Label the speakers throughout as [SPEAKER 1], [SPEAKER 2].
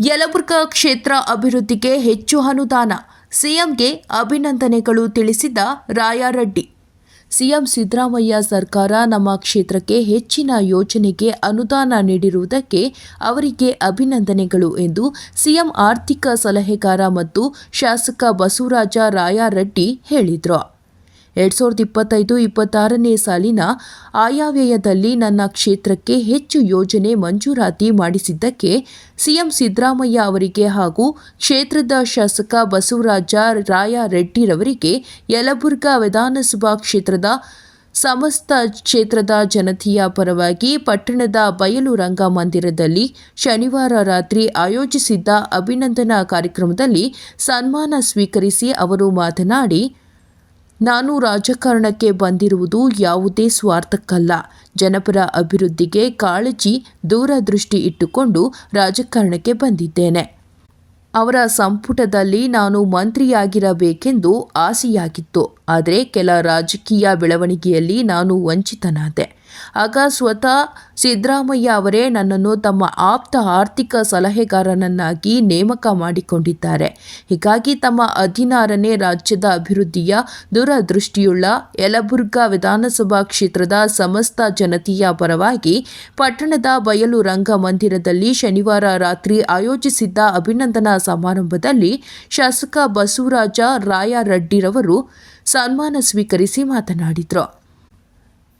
[SPEAKER 1] ಯಲಬುರ್ಗಾ ಕ್ಷೇತ್ರ ಅಭಿವೃದ್ಧಿಗೆ ಹೆಚ್ಚು ಅನುದಾನ. ಸಿಎಂಗೆ ಅಭಿನಂದನೆಗಳು ತಿಳಿಸಿದ ರಾಯಾರೆಡ್ಡಿ. ಸಿಎಂ ಸಿದ್ದರಾಮಯ್ಯ ಸರ್ಕಾರ ನಮ್ಮ ಕ್ಷೇತ್ರಕ್ಕೆ ಹೆಚ್ಚಿನ ಯೋಜನೆಗೆ ಅನುದಾನ ನೀಡಿರುವುದಕ್ಕೆ ಅವರಿಗೆ ಅಭಿನಂದನೆಗಳು ಎಂದು ಸಿಎಂ ಆರ್ಥಿಕ ಸಲಹೆಗಾರ ಮತ್ತು ಶಾಸಕ ಬಸವರಾಜ ರಾಯಾರೆಡ್ಡಿ ಹೇಳಿದರು. ಎರಡ್ ಸಾವಿರದ ಇಪ್ಪತ್ತೈದು, ಇಪ್ಪತ್ತಾರನೇ ಸಾಲಿನ ಆಯವ್ಯಯದಲ್ಲಿ ನನ್ನ ಕ್ಷೇತ್ರಕ್ಕೆ ಹೆಚ್ಚು ಯೋಜನೆ ಮಂಜೂರಾತಿ ಮಾಡಿಸಿದ್ದಕ್ಕೆ ಸಿಎಂ ಸಿದ್ದರಾಮಯ್ಯ ಅವರಿಗೆ ಹಾಗೂ ಕ್ಷೇತ್ರದ ಶಾಸಕ ಬಸವರಾಜ ರಾಯರೆಡ್ಡಿರವರಿಗೆ ಯಲಬುರ್ಗಾ ವಿಧಾನಸಭಾ ಕ್ಷೇತ್ರದ ಸಮಸ್ತ ಕ್ಷೇತ್ರದ ಜನತೆಯ ಪರವಾಗಿ ಪಟ್ಟಣದ ಬಯಲು ರಂಗಮಂದಿರದಲ್ಲಿ ಶನಿವಾರ ರಾತ್ರಿ ಆಯೋಜಿಸಿದ್ದ ಅಭಿನಂದನಾ ಕಾರ್ಯಕ್ರಮದಲ್ಲಿ ಸನ್ಮಾನ ಸ್ವೀಕರಿಸಿ ಅವರು ಮಾತನಾಡಿ ನಾನು ರಾಜಕಾರಣಕ್ಕೆ ಬಂದಿರುವುದು ಯಾವುದೇ ಸ್ವಾರ್ಥಕ್ಕಲ್ಲ. ಜನಪರ ಅಭಿವೃದ್ಧಿಗೆ ಕಾಳಜಿ, ದೂರದೃಷ್ಟಿ ಇಟ್ಟುಕೊಂಡು ರಾಜಕಾರಣಕ್ಕೆ ಬಂದಿದ್ದೇನೆ. ಅವರ ಸಂಪುಟದಲ್ಲಿ ನಾನು ಮಂತ್ರಿಯಾಗಿರಬೇಕೆಂದು ಆಸೆಯಾಗಿತ್ತು. ಆದರೆ ಕೆಲ ರಾಜಕೀಯ ಬೆಳವಣಿಗೆಯಲ್ಲಿ ನಾನು ವಂಚಿತನಾದೆ. ಆಗ ಸ್ವತಃ ಸಿದ್ದರಾಮಯ್ಯ ಅವರೇ ನನ್ನನ್ನು ತಮ್ಮ ಆಪ್ತ ಆರ್ಥಿಕ ಸಲಹೆಗಾರನನ್ನಾಗಿ ನೇಮಕ ಮಾಡಿಕೊಂಡಿದ್ದಾರೆ. ಹೀಗಾಗಿ ತಮ್ಮ ಹದಿನಾರನೇ ರಾಜ್ಯದ ಅಭಿವೃದ್ಧಿಯ ದೂರದೃಷ್ಟಿಯುಳ್ಳ ಯಲಬುರ್ಗಾ ವಿಧಾನಸಭಾ ಕ್ಷೇತ್ರದ ಸಮಸ್ತ ಜನತೆಯ ಪರವಾಗಿ ಪಟ್ಟಣದ ಬಯಲು ರಂಗಮಂದಿರದಲ್ಲಿ ಶನಿವಾರ ರಾತ್ರಿ ಆಯೋಜಿಸಿದ್ದ ಅಭಿನಂದನಾ ಸಮಾರಂಭದಲ್ಲಿ ಶಾಸಕ ಬಸವರಾಜ ರಾಯರೆಡ್ಡಿರವರು ಸನ್ಮಾನ ಸ್ವೀಕರಿಸಿ ಮಾತನಾಡಿದರು.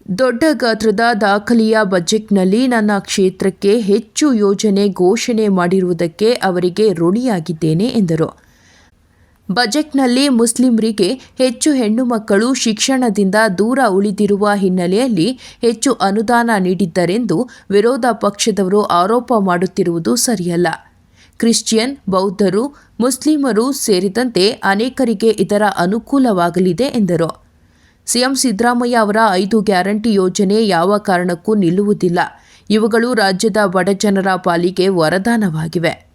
[SPEAKER 1] ದೊಡ್ಡ ಗಾತ್ರದ ದಾಖಲೆಯ ಬಜೆಟ್ನಲ್ಲಿ ನನ್ನ ಕ್ಷೇತ್ರಕ್ಕೆ ಹೆಚ್ಚು ಯೋಜನೆ ಘೋಷಣೆ ಮಾಡಿರುವುದಕ್ಕೆ ಅವರಿಗೆ ಋಣಿಯಾಗಿದ್ದೇನೆ, ಎಂದರು. ಬಜೆಟ್ನಲ್ಲಿ ಮುಸ್ಲಿಮರಿಗೆ ಹೆಚ್ಚು ಹೆಣ್ಣು ಮಕ್ಕಳು ಶಿಕ್ಷಣದಿಂದ ದೂರ ಉಳಿದಿರುವ ಹಿನ್ನೆಲೆಯಲ್ಲಿ ಹೆಚ್ಚು ಅನುದಾನ ನೀಡಿದ್ದರೆಂದು ವಿರೋಧ ಪಕ್ಷದವರು ಆರೋಪ ಮಾಡುತ್ತಿರುವುದು ಸರಿಯಲ್ಲ. ಕ್ರಿಶ್ಚಿಯನ್, ಬೌದ್ಧರು, ಮುಸ್ಲಿಮರು ಸೇರಿದಂತೆ ಅನೇಕರಿಗೆ ಇದರ ಅನುಕೂಲವಾಗಲಿದೆ, ಎಂದರು. ಸಿಎಂ ಸಿದ್ದರಾಮಯ್ಯ ಅವರ ಐದು ಗ್ಯಾರಂಟಿ ಯೋಜನೆ ಯಾವ ಕಾರಣಕ್ಕೂ ನಿಲ್ಲುವುದಿಲ್ಲ. ಇವುಗಳು ರಾಜ್ಯದ ಬಡಜನರ ಪಾಲಿಗೆ ವರದಾನವಾಗಿವೆ.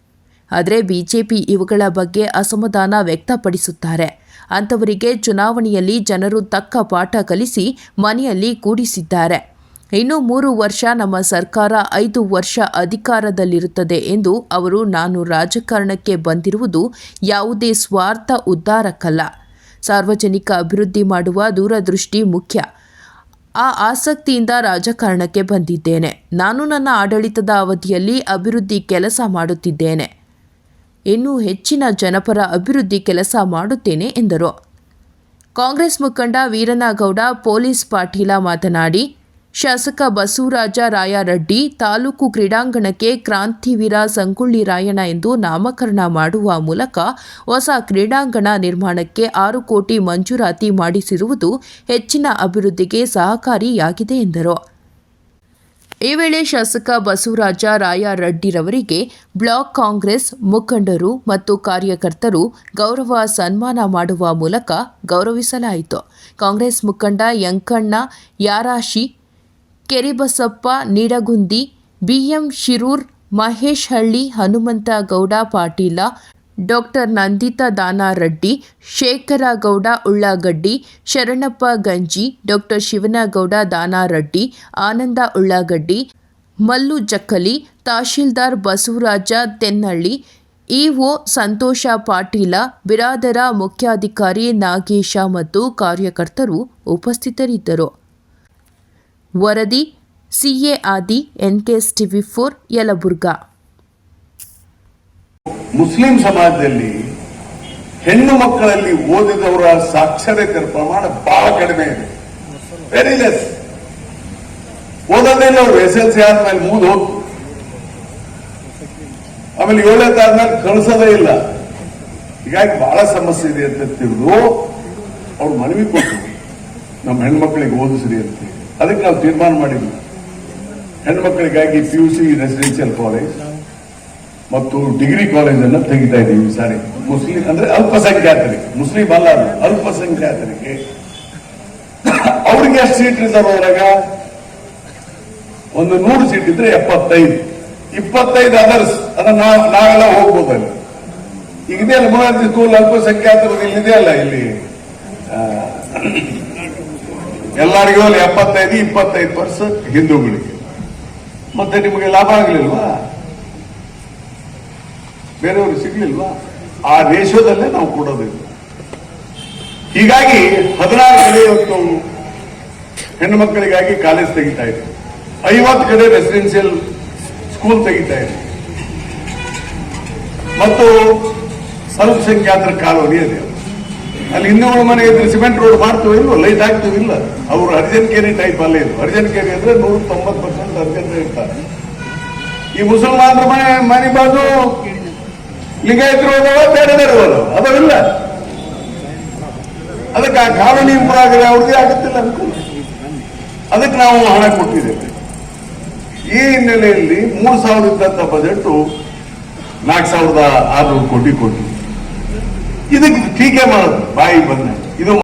[SPEAKER 1] ಆದರೆ ಬಿಜೆಪಿ ಇವುಗಳ ಬಗ್ಗೆ ಅಸಮಾಧಾನ ವ್ಯಕ್ತಪಡಿಸುತ್ತಾರೆ. ಅಂಥವರಿಗೆ ಚುನಾವಣೆಯಲ್ಲಿ ಜನರು ತಕ್ಕ ಪಾಠ ಕಲಿಸಿ ಮನೆಯಲ್ಲಿ ಕೂಡಿಸಿದ್ದಾರೆ. ಇನ್ನು ಮೂರು ವರ್ಷ ನಮ್ಮ ಸರ್ಕಾರ ಐದು ವರ್ಷ ಅಧಿಕಾರದಲ್ಲಿರುತ್ತದೆ ಎಂದು ಅವರು ನಾನು ರಾಜಕಾರಣಕ್ಕೆ ಬಂದಿರುವುದು ಯಾವುದೇ ಸ್ವಾರ್ಥ ಉದ್ಧಾರಕ್ಕಲ್ಲ. ಸಾರ್ವಜನಿಕ ಅಭಿವೃದ್ಧಿ ಮಾಡುವ ದೂರದೃಷ್ಟಿ ಮುಖ್ಯ. ಆ ಆಸಕ್ತಿಯಿಂದ ರಾಜಕಾರಣಕ್ಕೆ ಬಂದಿದ್ದೇನೆ. ನಾನು ನನ್ನ ಆಡಳಿತದ ಅವಧಿಯಲ್ಲಿ ಅಭಿವೃದ್ಧಿ ಕೆಲಸ ಮಾಡುತ್ತಿದ್ದೇನೆ. ಇನ್ನೂ ಹೆಚ್ಚಿನ ಜನಪರ ಅಭಿವೃದ್ಧಿ ಕೆಲಸ ಮಾಡುತ್ತೇನೆ, ಎಂದರು. ಕಾಂಗ್ರೆಸ್ ಮುಖಂಡ ವೀರನಗೌಡ, ಪೊಲೀಸ್ ಪಾಟೀಲ ಮಾತನಾಡಿ ಶಾಸಕ ಬಸವರಾಜ ರಾಯರೆಡ್ಡಿ ತಾಲೂಕು ಕ್ರೀಡಾಂಗಣಕ್ಕೆ ಕ್ರಾಂತಿವೀರ ಸಂಗೊಳ್ಳಿ ರಾಯಣ್ಣ ಎಂದು ನಾಮಕರಣ ಮಾಡುವ ಮೂಲಕ ಹೊಸ ಕ್ರೀಡಾಂಗಣ ನಿರ್ಮಾಣಕ್ಕೆ ಆರು ಕೋಟಿ ಮಂಜೂರಾತಿ ಮಾಡಿಸಿರುವುದು ಹೆಚ್ಚಿನ ಅಭಿವೃದ್ಧಿಗೆ ಸಹಕಾರಿಯಾಗಿದೆ ಎಂದರು. ಈ ವೇಳೆ ಶಾಸಕ ಬಸವರಾಜ ರಾಯರೆಡ್ಡಿರವರಿಗೆ ಬ್ಲಾಕ್ ಕಾಂಗ್ರೆಸ್ ಮುಖಂಡರು ಮತ್ತು ಕಾರ್ಯಕರ್ತರು ಗೌರವ ಸನ್ಮಾನ ಮಾಡುವ ಮೂಲಕ ಗೌರವಿಸಲಾಯಿತು. ಕಾಂಗ್ರೆಸ್ ಮುಖಂಡ Yankanna Yarashi Keribasappa, Nidagundi, BM Shirur, Mahesh Halli, Hanumantha Gowda, Patil, doctor Nandita Danareddy Shekhargowda Ullagaddi, Sharanappa Ganji, doctor Shivanagowda Danareddy, Ananda Ullagaddi, Mallu Jakkali, tahsildar Basavaraja Tennalli, EO ಸಂತೋಷ ಪಾಟೀಲ, ಬಿರಾದರ ಮುಖ್ಯಾಧಿಕಾರಿ ನಾಗೇಶ ಮತ್ತು ಕಾರ್ಯಕರ್ತರು ಉಪಸ್ಥಿತರಿದ್ದರು. ವರದಿ, CA Adi, NKS TV four, Yalburga.
[SPEAKER 2] Muslim ಸಮಾಜದಲ್ಲಿ ಹೆಣ್ಣು ಮಕ್ಕಳಲ್ಲಿ ಓದಿದವರ ಸಾಕ್ಷರತೆ ಪ್ರಮಾಣ ಬಹಳ ಕಡಿಮೆ ಇದೆ. ವೆರಿ ಲೆಸ್ ಓದೋದೇ ಅವ್ರು ಎಸ್ ಎಲ್ ಸಿ ಆದ್ಮೇಲೆ ಮೂದು ಹೋಗ್ತು ಆಮೇಲೆ ಏಳನೇ ಆದ್ಮೇಲೆ ಕಳಿಸೋದೇ ಇಲ್ಲ. ಹೀಗಾಗಿ ಬಹಳ ಸಮಸ್ಯೆ ಇದೆ ಅಂತ ತಿಳಿದು ಅವ್ರು ಮನವಿ ಕೊಟ್ಟರು ನಮ್ಮ ಹೆಣ್ಮಕ್ಳಿಗೆ ಓದಿಸ್ರಿ ಅಂತ. ಅದಕ್ಕೆ ನಾವು ತೀರ್ಮಾನ ಮಾಡಿದ್ವಿ. ಹೆಣ್ಮಕ್ಳಿಗಾಗಿ P U C residential college ಮತ್ತು ಡಿಗ್ರಿ ಕಾಲೇಜ್ ಅನ್ನು ತೆಗಿತಾ ಇದ್ದೀವಿ ಈ ಸಾರಿ. ಮುಸ್ಲಿಂ ಅಂದ್ರೆ ಅಲ್ಪಸಂಖ್ಯಾತರಿಗೆ, ಮುಸ್ಲಿಂ ಅಲ್ಲ ಅಲ್ಪಸಂಖ್ಯಾತರಿಗೆ. ಅವ್ರಿಗೆ ಎಷ್ಟು ಸೀಟ್ ರಿಸರ್ವ್ ಅವರಾಗ ಒಂದು ನೂರು ಸೀಟ್ ಇದ್ರೆ ಎಪ್ಪತ್ತೈದು. ಇಪ್ಪತ್ತೈದು ಅದರ್ಸ್ ಅದನ್ನ ನಾವು ನಾವೆಲ್ಲ ಹೋಗ್ಬೋದು ಅಲ್ಲಿ. ಈಗ ಇದೆಯಲ್ಲ ಮೊರಾರ್ಜಿ ಸ್ಕೂಲ್ ಅಲ್ಪಸಂಖ್ಯಾತರು ಇಲ್ಲಿದೆ ಅಲ್ಲ ಇಲ್ಲಿ ಎಲ್ಲರಿಗೂ ಅಲ್ಲಿ ಎಪ್ಪತ್ತೈದು, ಇಪ್ಪತ್ತೈದು ಪರ್ಸೆಂಟ್ ಹಿಂದೂಗಳಿಗೆ ಮತ್ತೆ ನಿಮಗೆ ಲಾಭ ಆಗಲಿಲ್ವಾ? ಬೇರೆಯವ್ರಿಗೆ ಸಿಗ್ಲಿಲ್ವಾ? ಆ ರೇಷೋದಲ್ಲೇ ನಾವು ಕೊಡೋದಿಲ್ಲ. ಹೀಗಾಗಿ ಹದಿನಾರು ಕಡೆ ಇವತ್ತು ಹೆಣ್ಣು ಮಕ್ಕಳಿಗಾಗಿ ಕಾಲೇಜ್ ತೆಗಿತಾ ಇದೆ ಐವತ್ತು ಕಡೆ ರೆಸಿಡೆನ್ಸಿಯಲ್ ಸ್ಕೂಲ್ ತೆಗಿತಾ ಇದೆ ಮತ್ತು ಅಲ್ಪಸಂಖ್ಯಾತರ ಕಾಲೋನಿ ಇದೆ ಅಲ್ಲಿ ಇನ್ನೂರು ಮನೆ ಇದ್ರೆ ಸಿಮೆಂಟ್ ರೋಡ್ ಮಾಡ್ತೀವಿ ಇಲ್ವೋ? ಲೈಟ್ ಹಾಕ್ತೀವಿ ಇಲ್ಲ. ಅವರು ಅರ್ಜೆಂಟ್ ಕೇರಿ ಟೈಪ್ ಅಲ್ಲೇ ಇದು ಅರ್ಜೆಂಟ್ ಕೇರಿ ಅಂದ್ರೆ ನೂರ ತೊಂಬತ್ತು ಪರ್ಸೆಂಟ್ ಅರ್ಜೆಂಟ್ ಇರ್ತಾರೆ. ಈ ಮುಸಲ್ಮಾನರ ಮನೆ ಮನೆ ಬಾಜು ಲಿಂಗಾಯತರು ಹೋದವ ಬೇರೆ ಬೇರೆ ಹೋದವ ಅದವಿಲ್ಲ ಅದಕ್ಕೆ ಆ ಕಾನೂನಿ ಇಂಪ್ರೂವ್ ಅವ್ರದ್ದೇ ಆಗುತ್ತಿಲ್ಲ ಅನುಕೂಲ ಅದಕ್ಕೆ ನಾವು ಹಣ ಕೊಟ್ಟಿದ್ದೇವೆ. ಈ ಹಿನ್ನೆಲೆಯಲ್ಲಿ ಮೂರು ಸಾವಿರ ಇದ್ದಂತ ಬಜೆಟ್ ನಾಲ್ಕು ಸಾವಿರದ ಆರುನೂರು ಕೋಟಿ இதுக்கு டீக்கே மாணவர் பாய் பண்ண இது